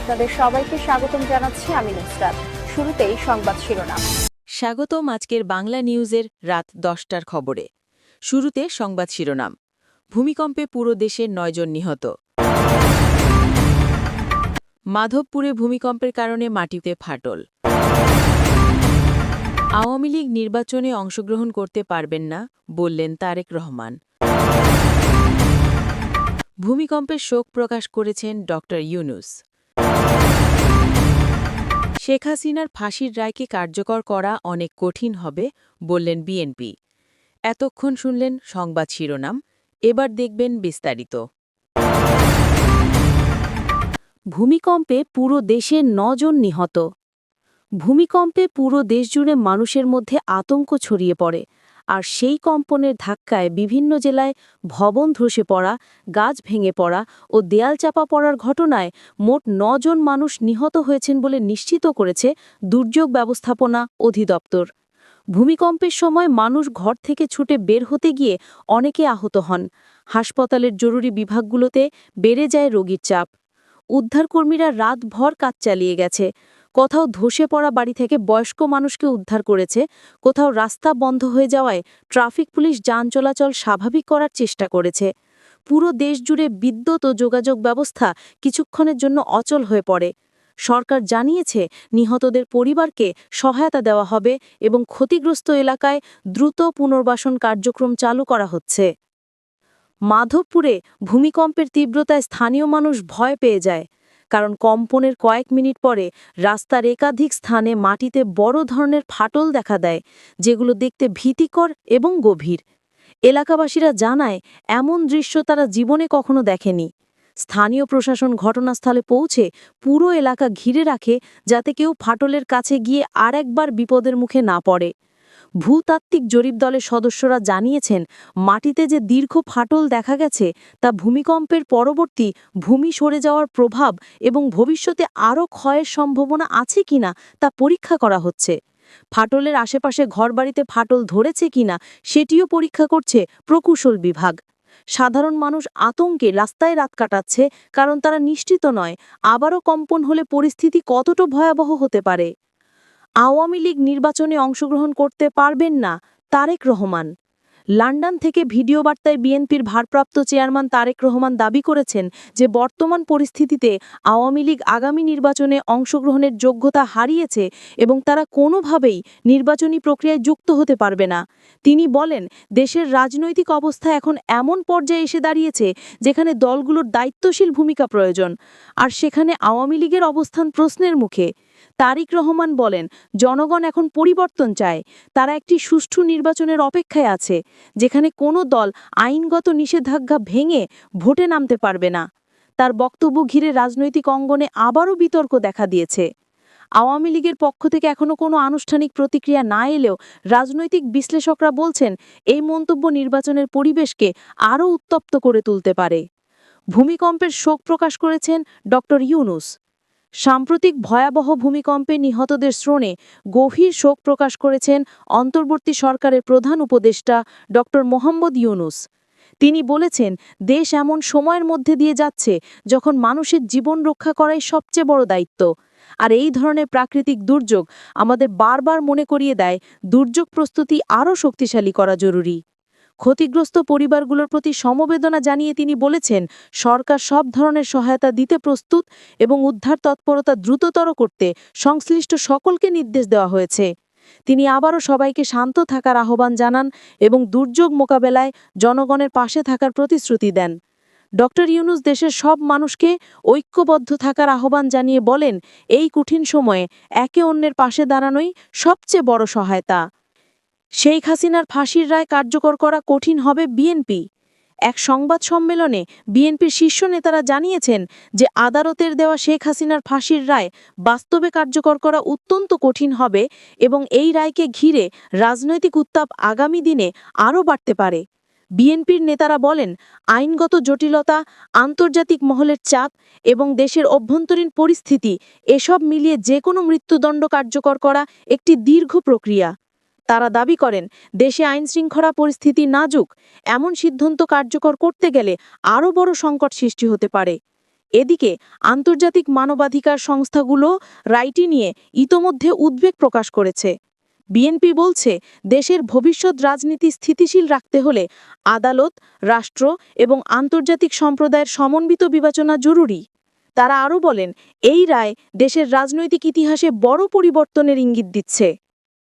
আপনাদের সবাইকে স্বাগতম জানাচ্ছি আমি নুসরাত। শুরুতেই সংবাদ শিরোনাম। স্বাগতম আজকের বাংলা নিউজের রাত দশটার খবরে। শুরুতে সংবাদ শিরোনাম। ভূমিকম্পে পুরো দেশের নয়জন নিহত। মাধবপুরে ভূমিকম্পের কারণে মাটিতে ফাটল। আওয়ামী লীগ নির্বাচনে অংশগ্রহণ করতে পারবেন না, বললেন তারেক রহমান। ভূমিকম্পের শোক প্রকাশ করেছেন ড ইউনুস। শেখ হাসিনার ফাঁসির রায়কে কার্যকর করা অনেক কঠিন হবে, বললেন বিএনপি। এতক্ষণ শুনলেন সংবাদ শিরোনাম, এবার দেখবেন বিস্তারিত। ভূমিকম্পে পুরো দেশে নজন নিহত। ভূমিকম্পে পুরো দেশজুড়ে মানুষের মধ্যে আতঙ্ক ছড়িয়ে পড়ে। আর সেই কম্পনের ধাক্কায় বিভিন্ন জেলায় ভবন ধসে পড়া, গাছ ভেঙে পড়া ও দেয়াল চাপা পড়ার ঘটনায় মোট নজন মানুষ নিহত হয়েছেন বলে নিশ্চিত করেছে দুর্যোগ ব্যবস্থাপনা অধিদপ্তর। ভূমিকম্পের সময় মানুষ ঘর থেকে ছুটে বের হতে গিয়ে অনেকে আহত হন। হাসপাতালের জরুরি বিভাগগুলোতে বেড়ে যায় রোগীর চাপ। উদ্ধারকর্মীরা রাতভর কাজ চালিয়ে গেছে। কোথাও ধসে পড়া বাড়ি থেকে বয়স্ক মানুষকে উদ্ধার করেছে, কোথাও রাস্তা বন্ধ হয়ে যাওয়ায় ট্রাফিক পুলিশ যান চলাচল স্বাভাবিক করার চেষ্টা করেছে। পুরো দেশ জুড়ে বিদ্যুৎ ও যোগাযোগ ব্যবস্থা কিছুক্ষণের জন্য অচল হয়ে পড়ে। সরকার জানিয়েছে, নিহতদের পরিবারকে সহায়তা দেওয়া হবে এবং ক্ষতিগ্রস্ত এলাকায় দ্রুত পুনর্বাসন কার্যক্রম চালু করা হচ্ছে। মাধবপুরে ভূমিকম্পের তীব্রতায় স্থানীয় মানুষ ভয় পেয়ে যায়। কারণ কম্পনের কয়েক মিনিট পরে রাস্তার একাধিক স্থানে মাটিতে বড় ধরনের ফাটল দেখা দেয়, যেগুলো দেখতে ভীতিকর এবং গভীর। এলাকাবাসীরা জানায়, এমন দৃশ্য তারা জীবনে কখনো দেখেনি। স্থানীয় প্রশাসন ঘটনাস্থলে পৌঁছে পুরো এলাকা ঘিরে রাখে যাতে কেউ ফাটলের কাছে গিয়ে আর একবার বিপদের মুখে না পড়ে। ভূতাত্ত্বিক জরিপ দলের সদস্যরা জানিয়েছেন, মাটিতে যে দীর্ঘ ফাটল দেখা গেছে, তা ভূমিকম্পের পরবর্তী ভূমি সরে যাওয়ার প্রভাব এবং ভবিষ্যতে আরও ক্ষয়ের সম্ভাবনা আছে কিনা তা পরীক্ষা করা হচ্ছে। ফাটলের আশেপাশে ঘরবাড়িতে ফাটল ধরেছে কিনা সেটিও পরীক্ষা করছে প্রকৌশল বিভাগ। সাধারণ মানুষ আতঙ্কে রাস্তায় রাত কাটাচ্ছে, কারণ তারা নিশ্চিত নয়, আবারও কম্পন হলে পরিস্থিতি কতটা ভয়াবহ হতে পারে। আওয়ামী লীগ নির্বাচনে অংশগ্রহণ করতে পারবেন না তারেক রহমান। লন্ডন থেকে ভিডিও বার্তায় বিএনপির ভারপ্রাপ্ত চেয়ারম্যান তারেক রহমান দাবি করেছেন যে বর্তমান পরিস্থিতিতে আওয়ামী লীগ আগামী নির্বাচনে অংশগ্রহণের যোগ্যতা হারিয়েছে এবং তারা কোনোভাবেই নির্বাচনী প্রক্রিয়ায় যুক্ত হতে পারবে না। তিনি বলেন, দেশের রাজনৈতিক অবস্থা এখন এমন পর্যায়ে এসে দাঁড়িয়েছে যেখানে দলগুলোর দায়িত্বশীল ভূমিকা প্রয়োজন। আর সেখানে আওয়ামী লীগের অবস্থান প্রশ্নের মুখে। তারিক রহমান বলেন, জনগণ এখন পরিবর্তন চায়। তারা একটি সুষ্ঠু নির্বাচনের অপেক্ষায় আছে, যেখানে কোনো দল আইনগত নিষেধাজ্ঞা ভেঙে ভোটে নামতে পারবে না। তার বক্তব্য ঘিরে রাজনৈতিক অঙ্গনে আবারও বিতর্ক দেখা দিয়েছে। আওয়ামী লীগের পক্ষ থেকে এখনও কোনো আনুষ্ঠানিক প্রতিক্রিয়া না এলেও রাজনৈতিক বিশ্লেষকরা বলছেন, এই মন্তব্য নির্বাচনের পরিবেশকে আরও উত্তপ্ত করে তুলতে পারে। ভূমিকম্পের শোক প্রকাশ করেছেন ডক্টর ইউনুস। সাম্প্রতিক ভয়াবহ ভূমিকম্পে নিহতদের শ্রণে গভীর শোক প্রকাশ করেছেন অন্তর্বর্তী সরকারের প্রধান উপদেষ্টা ড মোহাম্মদ ইউনুস। তিনি বলেছেন, দেশ এমন সময়ের মধ্যে দিয়ে যাচ্ছে যখন মানুষের জীবন রক্ষা করাই সবচেয়ে বড় দায়িত্ব। আর এই ধরনের প্রাকৃতিক দুর্যোগ আমাদের বারবার মনে করিয়ে দেয়, দুর্যোগ প্রস্তুতি আরও শক্তিশালী করা জরুরি। ক্ষতিগ্রস্ত পরিবারগুলোর প্রতি সমবেদনা জানিয়ে তিনি বলেছেন, সরকার সব ধরনের সহায়তা দিতে প্রস্তুত এবং উদ্ধার তৎপরতা দ্রুততর করতে সংশ্লিষ্ট সকলকে নির্দেশ দেওয়া হয়েছে। তিনি আবারও সবাইকে শান্ত থাকার আহ্বান জানান এবং দুর্যোগ মোকাবেলায় জনগণের পাশে থাকার প্রতিশ্রুতি দেন। ডক্টর ইউনুস দেশের সব মানুষকে ঐক্যবদ্ধ থাকার আহ্বান জানিয়ে বলেন, এই কঠিন সময়ে একে অন্যের পাশে দাঁড়ানোই সবচেয়ে বড় সহায়তা। শেখ হাসিনার ফাঁসির রায় কার্যকর করা কঠিন হবে বিএনপি। এক সংবাদ সম্মেলনে বিএনপির শীর্ষ নেতারা জানিয়েছেন যে আদালতের দেওয়া শেখ হাসিনার ফাঁসির রায় বাস্তবে কার্যকর করা অত্যন্ত কঠিন হবে এবং এই রায়কে ঘিরে রাজনৈতিক উত্তাপ আগামী দিনে আরও বাড়তে পারে। বিএনপির নেতারা বলেন, আইনগত জটিলতা, আন্তর্জাতিক মহলের চাপ এবং দেশের অভ্যন্তরীণ পরিস্থিতি এসব মিলিয়ে যে কোনো মৃত্যুদণ্ড কার্যকর করা একটি দীর্ঘ প্রক্রিয়া। তারা দাবি করেন, দেশে আইনশৃঙ্খলা পরিস্থিতি নাজুক, এমন সিদ্ধান্ত কার্যকর করতে গেলে আরও বড় সংকট সৃষ্টি হতে পারে। এদিকে, আন্তর্জাতিক মানবাধিকার সংস্থাগুলো রায়টি নিয়ে ইতোমধ্যে উদ্বেগ প্রকাশ করেছে। বিএনপি বলছে, দেশের ভবিষ্যৎ রাজনীতি স্থিতিশীল রাখতে হলে আদালত, রাষ্ট্র এবং আন্তর্জাতিক সম্প্রদায়ের সমন্বিত বিবেচনা জরুরি। তারা আরও বলেন, এই রায় দেশের রাজনৈতিক ইতিহাসে বড় পরিবর্তনের ইঙ্গিত দিচ্ছে।